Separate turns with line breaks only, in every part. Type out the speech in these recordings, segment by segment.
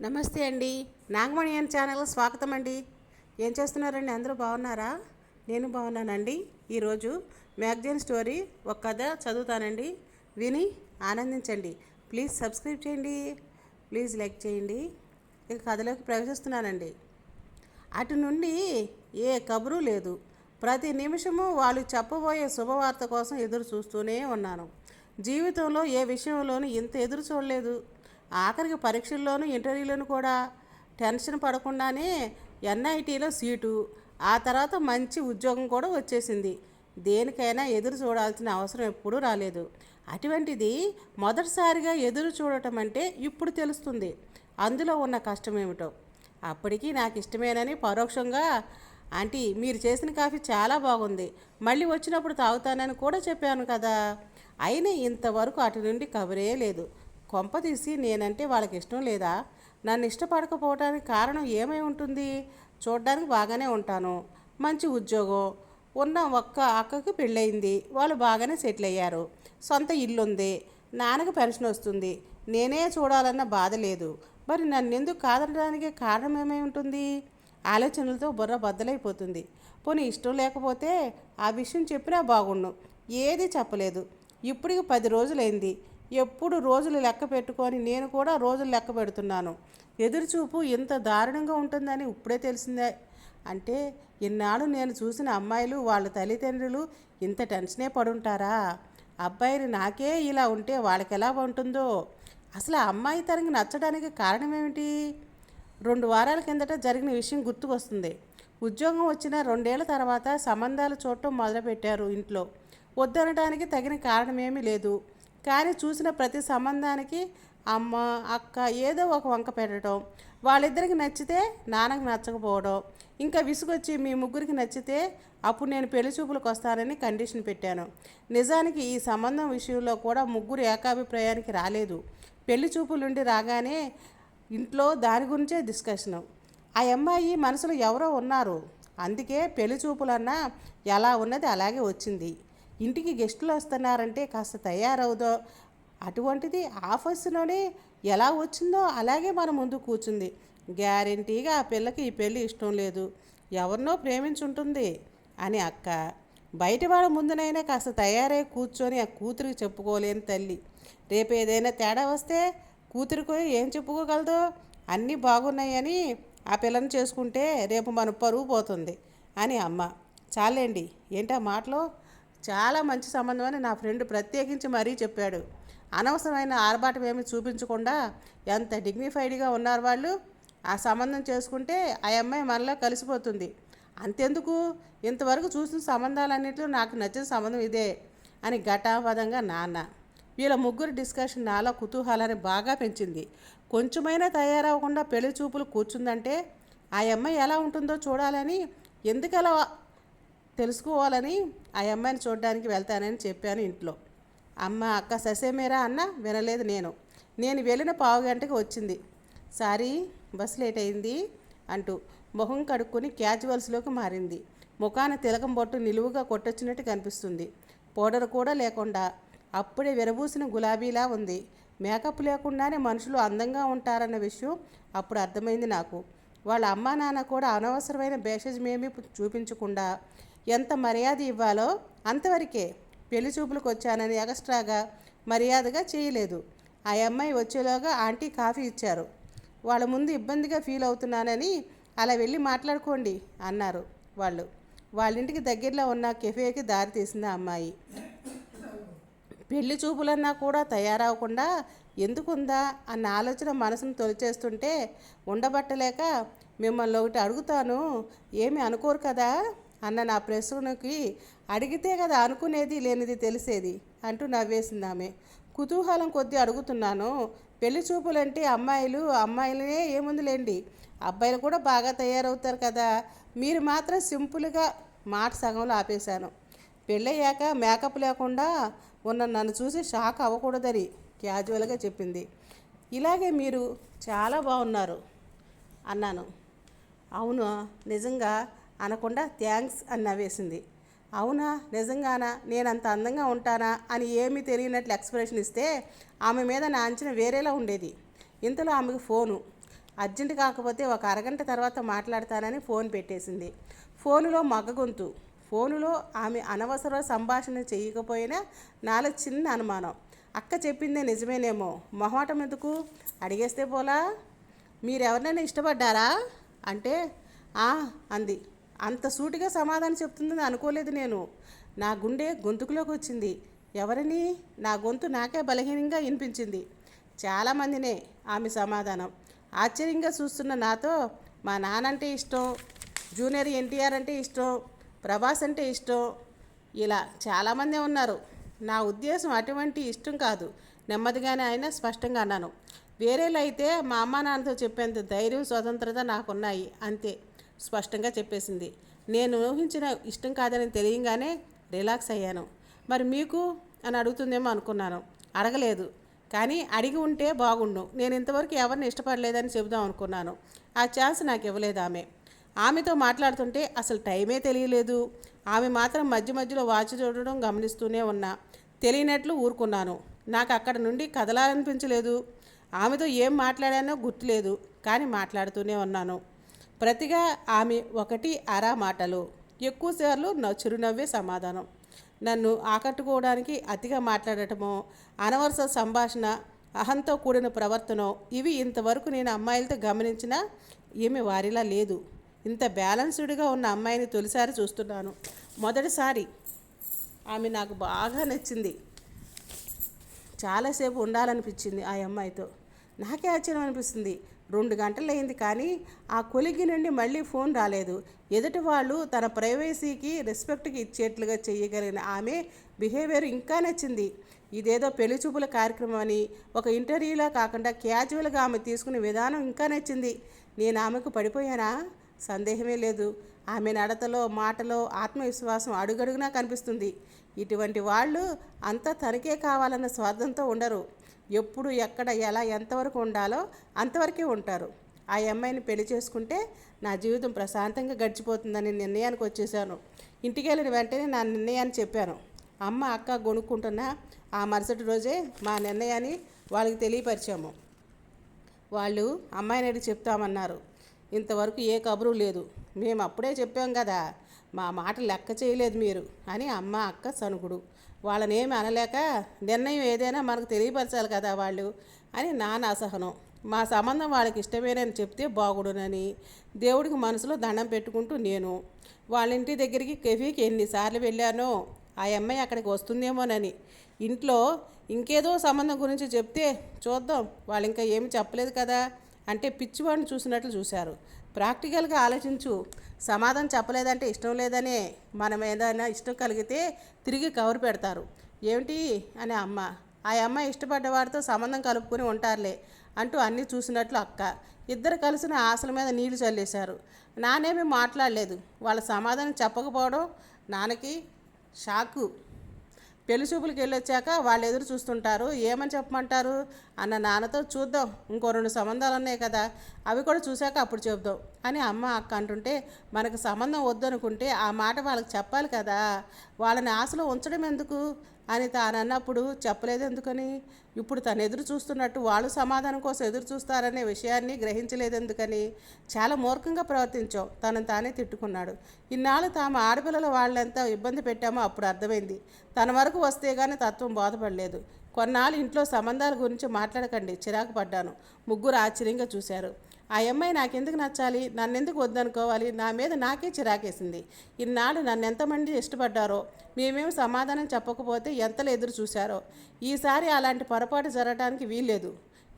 నమస్తే అండి. నాగమణి అని ఛానల్ స్వాగతం అండి ఏం చేస్తున్నారండి? అందరూ బాగున్నారా? నేను బాగున్నానండి. ఈరోజు మ్యాగజైన్ స్టోరీ ఒక కథ చదువుతానండి. విని ఆనందించండి. ప్లీజ్ సబ్స్క్రైబ్ చేయండి. ప్లీజ్ లైక్ చేయండి. ఇక కథలోకి ప్రవేశిస్తున్నానండి. అటు నుండి ఏ కబురు లేదు. ప్రతి నిమిషము వాళ్ళు చెప్పబోయే శుభవార్త కోసం ఎదురు చూస్తూనే ఉన్నాను. జీవితంలో ఏ విషయంలోనూ ఇంత ఎదురు చూడలేదు. ఆఖరికి పరీక్షల్లోనూ ఇంటర్వ్యూలోనూ కూడా టెన్షన్ పడకుండానే ఎన్ఐటీలో సీటు ఆ తర్వాత మంచి ఉద్యోగం కూడా వచ్చేసింది. దేనికైనా ఎదురు చూడాల్సిన అవసరం ఎప్పుడూ రాలేదు. అటువంటిది మొదటిసారిగా ఎదురు చూడటం అంటే ఇప్పుడు తెలుస్తుంది. అందులో ఉన్న కష్టం ఏమిటో అప్పటికీ నాకు ఇష్టమేనని పరోక్షంగా ఆంటీ మీరు చేసిన కాఫీ చాలా బాగుంది. మళ్ళీ వచ్చినప్పుడు తాగుతానని కూడా చెప్పాను కదా. అయినా ఇంతవరకు అటు నుండి కబరే లేదు. కొంప తీసి నేనంటే వాళ్ళకి ఇష్టం లేదా? నన్ను ఇష్టపడకపోవడానికి కారణం ఏమై ఉంటుంది? చూడడానికి బాగానే ఉంటాను. మంచి ఉద్యోగం. ఉన్న ఒక్క అక్కకి పెళ్ళయింది. వాళ్ళు బాగానే సెటిల్ అయ్యారు సొంత ఇల్లు ఉంది నాన్నకి పెన్షన్ వస్తుంది. నేనే చూడాలన్న బాధ లేదు. మరి నన్ను ఎందుకు కాదనడానికి కారణం ఏమై ఉంటుంది? ఆలోచనలతో బుర్ర బద్దలైపోతుంది. పోనీ ఇష్టం లేకపోతే ఆ విషయం చెప్పినా బాగుండు. ఏది చెప్పలేదు. ఇప్పటికి పది రోజులైంది. ఎప్పుడు రోజులు లెక్క పెట్టుకొని నేను కూడా రోజులు లెక్క పెడుతున్నాను. ఎదురుచూపు ఇంత దారుణంగా ఉంటుందని ఇప్పుడే తెలిసిందే. అంటే ఇన్నాళ్ళు నేను చూసిన అమ్మాయిలు వాళ్ళ తల్లిదండ్రులు ఇంత టెన్షనే పడుంటారా? అబ్బాయిని నాకే ఇలా ఉంటే వాళ్ళకి ఎలా ఉంటుందో? అసలు ఆ అమ్మాయి తనకి నచ్చడానికి కారణం ఏమిటి? రెండు వారాల కిందట జరిగిన విషయం గుర్తుకొస్తుంది. ఉద్యోగం వచ్చిన రెండేళ్ళ తర్వాత సంబంధాలు చూడటం మొదలుపెట్టారు ఇంట్లో. వద్దనడానికి తగిన కారణం లేదు. కానీ చూసిన ప్రతి సంబంధానికి అమ్మ అక్క ఏదో ఒక వంక పెట్టడం వాళ్ళిద్దరికి నచ్చితే నాన్నకు నచ్చకపోవడం ఇంకా విసుగొచ్చి మీ ముగ్గురికి నచ్చితే అప్పుడు నేను పెళ్ళి చూపులకు వస్తానని కండిషన్ పెట్టాను. నిజానికి ఈ సంబంధం విషయంలో కూడా ముగ్గురు ఏకాభిప్రాయానికి రాలేదు. పెళ్ళి చూపులుండి రాగానే ఇంట్లో దాని గురించే డిస్కషను. ఆ అమ్మాయి మనసులో ఎవరో ఉన్నారు. అందుకే పెళ్ళి చూపులన్నా ఎలా ఉన్నది అలాగే వచ్చింది. ఇంటికి గెస్టులు వస్తున్నారంటే కాస్త తయారవుదో అటువంటిది ఆఫీసులోనే ఎలా వచ్చిందో అలాగే మన ముందు కూర్చుంది. గ్యారెంటీగా ఆ పిల్లకి ఈ పెళ్ళి ఇష్టం లేదు. ఎవరినో ప్రేమించుంటుంది అని అక్క. బయట వాళ్ళ ముందునైనా కాస్త తయారై కూర్చొని ఆ కూతురికి చెప్పుకోలేని తల్లి. రేపు ఏదైనా తేడా వస్తే కూతురికో ఏం చెప్పుకోగలదో అన్నీ బాగున్నాయని ఆ పిల్లని చేసుకుంటే రేపు మన పరువు పోతుంది అని అమ్మ. చాలేండి ఏంటా మాటలో? చాలా మంచి సంబంధం అని నా ఫ్రెండ్ ప్రత్యేకించి మరీ చెప్పాడు. అనవసరమైన ఆర్భాటం ఏమి చూపించకుండా ఎంత డిగ్నిఫైడ్గా ఉన్నారు వాళ్ళు ఆ సంబంధం చేసుకుంటే ఆ అమ్మాయి మనలో కలిసిపోతుంది. అంతెందుకు? ఇంతవరకు చూసిన సంబంధాలన్నింటిలో నాకు నచ్చిన సంబంధం ఇదే అని ఘటాపదంగా నాన్న. వీళ్ళ ముగ్గురు డిస్కషన్ నాలో కుతూహలాన్ని బాగా పెంచింది. కొంచెమైనా తయారవ్వకుండా పెళ్ళి చూపులు కూర్చుందంటే ఆ అమ్మాయి ఎలా ఉంటుందో చూడాలని ఎందుకలా తెలుసుకోవాలని ఆ అమ్మాయిని చూడడానికి వెళ్తానని చెప్పాను ఇంట్లో. అమ్మ అక్క ససేమేరా అన్న? వినలేదు నేను. నేను వెళ్ళిన పావు గంటకి వచ్చింది. సారీ బస్ లేట్ అయింది అంటూ మొహం కడుక్కొని క్యాజువల్స్లోకి మారింది. ముఖాన తిలకం బొట్టు నిలువుగా కొట్టొచ్చినట్టు కనిపిస్తుంది. పౌడర్ కూడా లేకుండా అప్పుడే విరబూసిన గులాబీలా ఉంది. మేకప్ లేకుండానే మనుషులు అందంగా ఉంటారన్న విషయం అప్పుడు అర్థమైంది నాకు. వాళ్ళ అమ్మా నాన్న కూడా అనవసరమైన బేషజమేమీ చూపించకుండా ఎంత మర్యాద ఇవ్వాలో అంతవరకే పెళ్ళి చూపులకు వచ్చానని ఎగస్ట్రాగా మర్యాదగా చేయలేదు. ఆ అమ్మాయి వచ్చేలోగా ఆంటీ కాఫీ ఇచ్చారు. వాళ్ళ ముందు ఇబ్బందిగా ఫీల్ అవుతున్నానని అలా వెళ్ళి మాట్లాడుకోండి అన్నారు వాళ్ళు. వాళ్ళ ఇంటికి దగ్గరలో ఉన్న కెఫేకి దారి తీసింది ఆ అమ్మాయి. పెళ్ళి చూపులన్నా కూడా తయారవకుండా ఎందుకుందా అన్న ఆలోచన మనసును తొలిచేస్తుంటే ఉండబట్టలేక మిమ్మల్ని ఒకటి అడుగుతాను ఏమి అనుకోరు కదా? అన్న నా ప్రశ్నకి అడిగితే కదా అనుకునేది లేనిది తెలిసేది అంటూ నవ్వేసింది ఆమె కుతూహలం కొద్దీ అడుగుతున్నాను. పెళ్ళి చూపులంటే అమ్మాయిలు అమ్మాయిలనే ఏముందిలేండి? అబ్బాయిలు కూడా బాగా తయారవుతారు కదా. మీరు మాత్రం సింపుల్గా మాట సగంలో ఆపేశాను. పెళ్ళయ్యాక మేకప్ లేకుండా ఉన్న నన్ను చూసి షాక్ అవ్వకూడదని క్యాజువల్గా చెప్పింది. ఇలాగే మీరు చాలా బాగున్నారు అన్నాను. అవును నిజంగా అనకుండా థ్యాంక్స్ అని నవ్వేసింది. అవునా? నిజంగానా? నేను అంత అందంగా ఉంటానా? అని ఏమీ తెలియనట్లు ఎక్స్ప్రెషన్ ఇస్తే ఆమె మీద నా అంచనా వేరేలా ఉండేది. ఇంతలో ఆమెకు ఫోను. అర్జెంట్ కాకపోతే ఒక అరగంట తర్వాత మాట్లాడతానని ఫోన్ పెట్టేసింది. ఫోనులో మగ్గ గొంతు. ఫోనులో ఆమె అనవసర సంభాషణ చేయకపోయినా నాలో చిన్న అనుమానం. అక్క చెప్పిందే నిజమేనేమో. మొహమాటం ఎందుకు? అడిగేస్తే పోలా? మీరెవరినైనా ఇష్టపడ్డారా? అంటే "ఆ" అంది. అంత సూటిగా సమాధానం చెప్తుందని అనుకోలేదు నేను. నా గుండె గొంతుకులోకి వచ్చింది. ఎవరిని? నా గొంతు నాకే బలహీనంగా వినిపించింది. చాలామందినే ఆమె సమాధానం. ఆశ్చర్యంగా చూస్తున్న నాతో మా నానంటే ఇష్టం జూనియర్ ఎన్టీఆర్ అంటే ఇష్టం ప్రభాస్ అంటే ఇష్టం. ఇలా చాలామందే ఉన్నారు. నా ఉద్దేశం అటువంటి ఇష్టం కాదు. నెమ్మదిగానే ఆయన స్పష్టంగా అన్నాను. వేరేలో అయితే మా అమ్మ నాన్నతో చెప్పేంత ధైర్యం స్వతంత్రత నాకున్నాయి. అంతే. స్పష్టంగా చెప్పేసింది. నేను ఊహించిన ఇష్టం కాదని తెలియగానే రిలాక్స్ అయ్యాను. మరి మీకు? అని అడుగుతుందేమో అనుకున్నాను. అడగలేదు. కానీ అడిగి ఉంటే బాగుండు. నేను ఇంతవరకు ఎవరిని ఇష్టపడలేదని చెబుదాం అనుకున్నాను. ఆ ఛాన్స్ నాకు ఇవ్వలేదు ఆమె. ఆమెతో మాట్లాడుతుంటే అసలు టైమే తెలియలేదు. ఆమె మాత్రం మధ్య మధ్యలో వాచ్ చూడడం గమనిస్తూనే ఉన్నా. తెలియనట్లు ఊరుకున్నాను. నాకు అక్కడ నుండి కదలాలనిపించలేదు. ఆమెతో ఏం మాట్లాడానో గుర్తులేదు. కానీ మాట్లాడుతూనే ఉన్నాను. ప్రతిగా ఆమె ఒకటి అరా మాటలు. ఎక్కువసార్లు నా చిరునవ్వే సమాధానం. నన్ను ఆకట్టుకోవడానికి అతిగా మాట్లాడటమో అనవసర సంభాషణ అహంతో కూడిన ప్రవర్తన ఇవి ఇంతవరకు నేను అమ్మాయిలతో గమనించిన ఈమె వారిలా లేదు. ఇంత బ్యాలెన్స్డ్గా ఉన్న అమ్మాయిని తొలిసారి చూస్తున్నాను. మొదటిసారి ఆమె నాకు బాగా నచ్చింది. చాలాసేపు ఉండాలనిపించింది ఆ అమ్మాయితో. నాకే ఆశ్చర్యం అనిపిస్తుంది. రెండు గంటలైంది కానీ ఆ కొలిగి నుండి మళ్ళీ ఫోన్ రాలేదు. ఎదుటి వాళ్ళు తన ప్రైవసీకి రెస్పెక్ట్కి ఇచ్చేట్లుగా చేయగలిగిన ఆమె బిహేవియర్ ఇంకా నచ్చింది. ఇదేదో పెళ్ళి చూపుల కార్యక్రమం అని ఒక ఇంటర్వ్యూలా కాకుండా క్యాజువల్గా ఆమె తీసుకునే విధానం ఇంకా నచ్చింది. నేను ఆమెకు పడిపోయానా? సందేహమే లేదు. ఆమె నడతలో మాటలో ఆత్మవిశ్వాసం అడుగడుగునా కనిపిస్తుంది. ఇటువంటి వాళ్ళు అంతా తనకే కావాలన్న స్వార్థంతో ఉండరు. ఎప్పుడు ఎక్కడ ఎలా ఎంతవరకు ఉండాలో అంతవరకే ఉంటారు. ఆ అమ్మాయిని పెళ్ళి చేసుకుంటే నా జీవితం ప్రశాంతంగా గడిచిపోతుందని నిర్ణయానికి వచ్చేసాను. ఇంటికి వెళ్ళిన వెంటనే నా నిర్ణయాన్ని చెప్పాను. అమ్మ అక్క కొనుక్కుంటున్న ఆ మరుసటి రోజే మా నిర్ణయాన్ని వాళ్ళకి తెలియపరిచాము. వాళ్ళు అమ్మాయిని అడిగి చెప్తామన్నారు. ఇంతవరకు ఏ కబురు లేదు. మేము అప్పుడే చెప్పాం కదా మా మాట లెక్క చేయలేదు మీరు అని అమ్మ అక్క సనుగుడు వాళ్ళనేమి అనలేక నిర్ణయం ఏదైనా మనకు తెలియపరచాలి కదా వాళ్ళు అని నాన్న అసహనం. మా సంబంధం వాళ్ళకి ఇష్టమేనని చెప్తే బాగుడునని దేవుడికి మనసులో దండం పెట్టుకుంటూ నేను. వాళ్ళ ఇంటి దగ్గరికి కెఫీకి ఎన్నిసార్లు వెళ్ళానో ఆ అమ్మాయి అక్కడికి వస్తుందేమోనని. ఇంట్లో ఇంకేదో సంబంధం గురించి చెప్తే చూద్దాం వాళ్ళు ఇంకా ఏమి చెప్పలేదు కదా అంటే పిచ్చివాడిని చూసినట్లు చూశారు. ప్రాక్టికల్గా ఆలోచించు. సమాధానం చెప్పలేదంటే ఇష్టం లేదనే మనం ఏదైనా ఇష్టం కలిగితే తిరిగి కవర్ పెడతారు. ఏమిటి? అని అమ్మ. ఆ అమ్మాయి ఇష్టపడ్డ వారితో సంబంధం కలుపుకొని ఉంటారులే అంటూ అన్నీ చూసినట్లు అక్క. ఇద్దరు కలిసిన ఆశల మీద నీళ్ళు చల్లేశారు. నానేమి మాట్లాడలేదు. వాళ్ళ సమాధానం చెప్పకపోవడం నాన్నకి షాకు. పెళ్ళి చూపులకు వెళ్ళొచ్చాక వాళ్ళు ఎదురు చూస్తుంటారు. ఏమని చెప్పమంటారు? అన్న నాన్నతో చూద్దాం. ఇంకో రెండు సంబంధాలు ఉన్నాయి కదా. అవి కూడా చూశాక అప్పుడు చెబుదాం అని అమ్మ అక్క అంటుంటే మనకు సంబంధం వద్దనుకుంటే ఆ మాట వాళ్ళకి చెప్పాలి కదా. వాళ్ళని ఆశలో ఉంచడం ఎందుకు? అని తాను అన్నప్పుడు చెప్పలేదు ఎందుకని? ఇప్పుడు తను ఎదురు చూస్తున్నట్టు వాళ్ళు సమాధానం కోసం ఎదురు చూస్తారనే విషయాన్ని గ్రహించలేదు ఎందుకని? చాలా మూర్ఖంగా ప్రవర్తించాం తనను తానే తిట్టుకున్నాడు. ఇన్నాళ్ళు తాము ఆడపిల్లల వాళ్ళంతా ఇబ్బంది పెట్టామో అప్పుడు అర్థమైంది. తన వరకు వస్తే కానీ తత్వం బోధపడలేదు. కొన్నాళ్ళు ఇంట్లో సంబంధాల గురించి మాట్లాడకండి. చిరాకు పడ్డాను. ముగ్గురు ఆశ్చర్యంగా చూశారు. ఆ అమ్మాయి నాకెందుకు నచ్చాలి? నన్నెందుకు వద్దనుకోవాలి? నా మీద నాకే చిరాకేసింది. ఇన్నాళ్ళు నన్ను ఎంతమంది ఇష్టపడ్డారో మేమేం సమాధానం చెప్పకపోతే ఎంతలో ఎదురు చూశారో ఈసారి అలాంటి పొరపాటు జరగడానికి వీల్లేదు.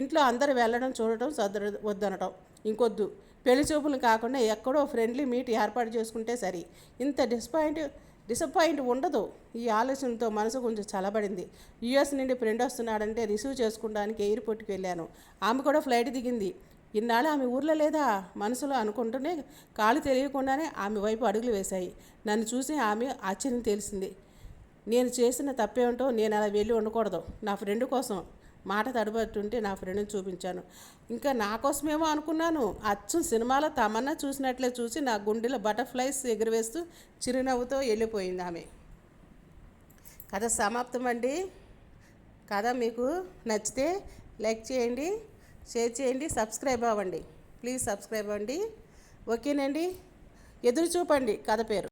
ఇంట్లో అందరూ వెళ్ళడం చూడటం సదర వద్దనటం. ఇంకొద్దు. పెళ్ళి చూపులు కాకుండా ఎక్కడో ఫ్రెండ్లీ మీట్ ఏర్పాటు చేసుకుంటే సరి. ఇంత డిసప్పాయింట్ డిసప్పాయింట్ ఉండదు. ఈ ఆలోచనతో మనసు కొంచెం చలబడింది యుఎస్ నుండి ఫ్రెండ్ వస్తున్నాడంటే రిసీవ్ చేసుకోవడానికి ఎయిర్పోర్ట్కి వెళ్ళాను. ఆమె కూడా ఫ్లైట్ దిగింది. ఇన్నాళ్ళు ఆమె ఊర్లో లేదా? మనసులో అనుకుంటూనే కాలు తెలియకుండానే ఆమె వైపు అడుగులు వేశాయి. నన్ను చూసి ఆమె ఆశ్చర్యం తెలిసింది. నేను చేసిన తప్పేమిటో నేను అలా వెళ్ళి ఉండకూడదు. నా ఫ్రెండ్ కోసం మాట తడబట్టుంటే నా ఫ్రెండ్ని చూపించాను. ఇంకా నా కోసమేమో అనుకున్నాను. అచ్చం సినిమాలో తమన్నా చూసినట్లే చూసి నా గుండెలో బటర్ఫ్లైస్ ఎగురవేస్తూ చిరునవ్వుతో వెళ్ళిపోయింది ఆమె. కథ సమాప్తం అండి కథ మీకు నచ్చితే లైక్ చేయండి. షేర్ చేయండి సబ్స్క్రైబ్ అవ్వండి. ప్లీజ్ సబ్స్క్రైబ్ అవ్వండి. ఓకేనండి? ఎదురు చూపండి కథ పేరు.